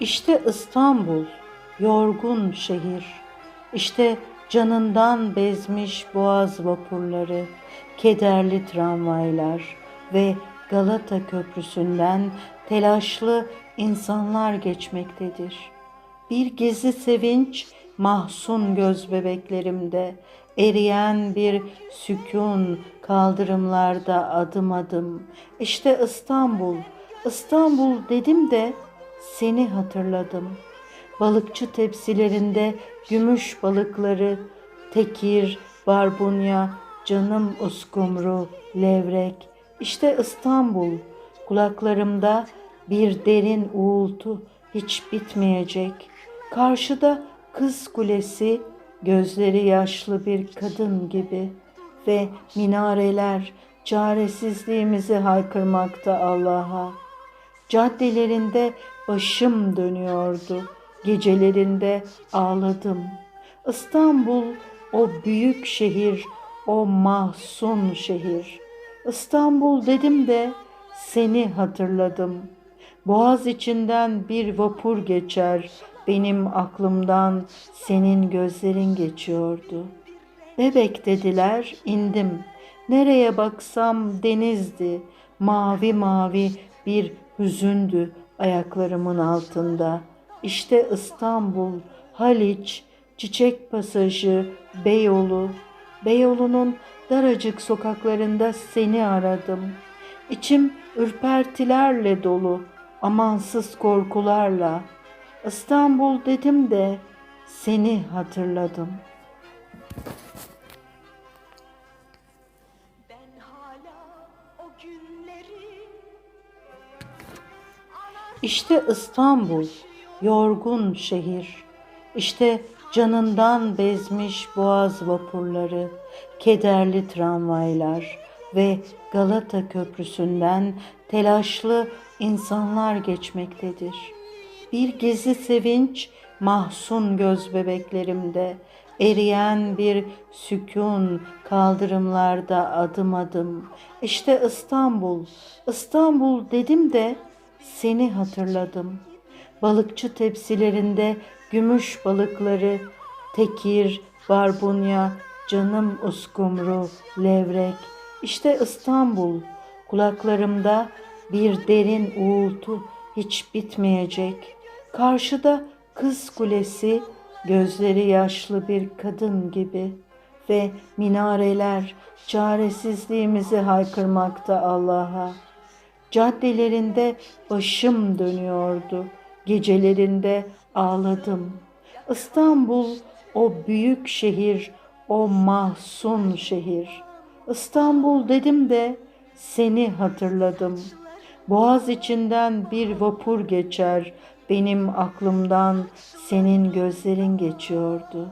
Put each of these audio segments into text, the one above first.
İşte İstanbul, yorgun şehir. İşte canından bezmiş boğaz vapurları, kederli tramvaylar ve Galata Köprüsü'nden telaşlı insanlar geçmektedir. Bir gizli sevinç mahzun göz bebeklerimde, eriyen bir sükun kaldırımlarda adım adım. İşte İstanbul, İstanbul dedim de seni hatırladım. Balıkçı tepsilerinde gümüş balıkları, tekir, barbunya, canım uskumru, levrek. İşte İstanbul, kulaklarımda bir derin uğultu hiç bitmeyecek. Karşıda kız kulesi, gözleri yaşlı bir kadın gibi ve minareler çaresizliğimizi haykırmakta Allah'a. Caddelerinde başım dönüyordu. Gecelerinde ağladım. İstanbul o büyük şehir, o mahzun şehir. İstanbul dedim de seni hatırladım. Boğaz içinden bir vapur geçer. Benim aklımdan senin gözlerin geçiyordu. Bebek dediler, indim. Nereye baksam denizdi. Mavi mavi bir hüzündü ayaklarımın altında. İşte İstanbul, Haliç, Çiçek Pasajı, Beyoğlu. Beyoğlu'nun daracık sokaklarında seni aradım. İçim ürpertilerle dolu, amansız korkularla. İstanbul dedim de seni hatırladım. İşte İstanbul, yorgun şehir. İşte canından bezmiş boğaz vapurları, kederli tramvaylar ve Galata Köprüsü'nden telaşlı insanlar geçmektedir. Bir gizli sevinç mahzun göz bebeklerimde, eriyen bir sükun kaldırımlarda adım adım. İşte İstanbul, İstanbul dedim de seni hatırladım. Balıkçı tepsilerinde gümüş balıkları, tekir, barbunya, canım uskumru, levrek. İşte İstanbul, kulaklarımda bir derin uğultu hiç bitmeyecek. Karşıda kız kulesi, gözleri yaşlı bir kadın gibi ve minareler çaresizliğimizi haykırmakta Allah'a. Caddelerinde başım dönüyordu. Gecelerinde ağladım. İstanbul o büyük şehir, o mahzun şehir. İstanbul dedim de seni hatırladım. Boğaz içinden bir vapur geçer. Benim aklımdan senin gözlerin geçiyordu.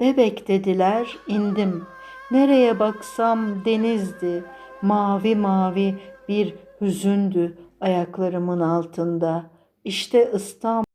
Bebek dediler, indim. Nereye baksam denizdi. Mavi mavi bir hüzündü ayaklarımın altında. İşte İstanbul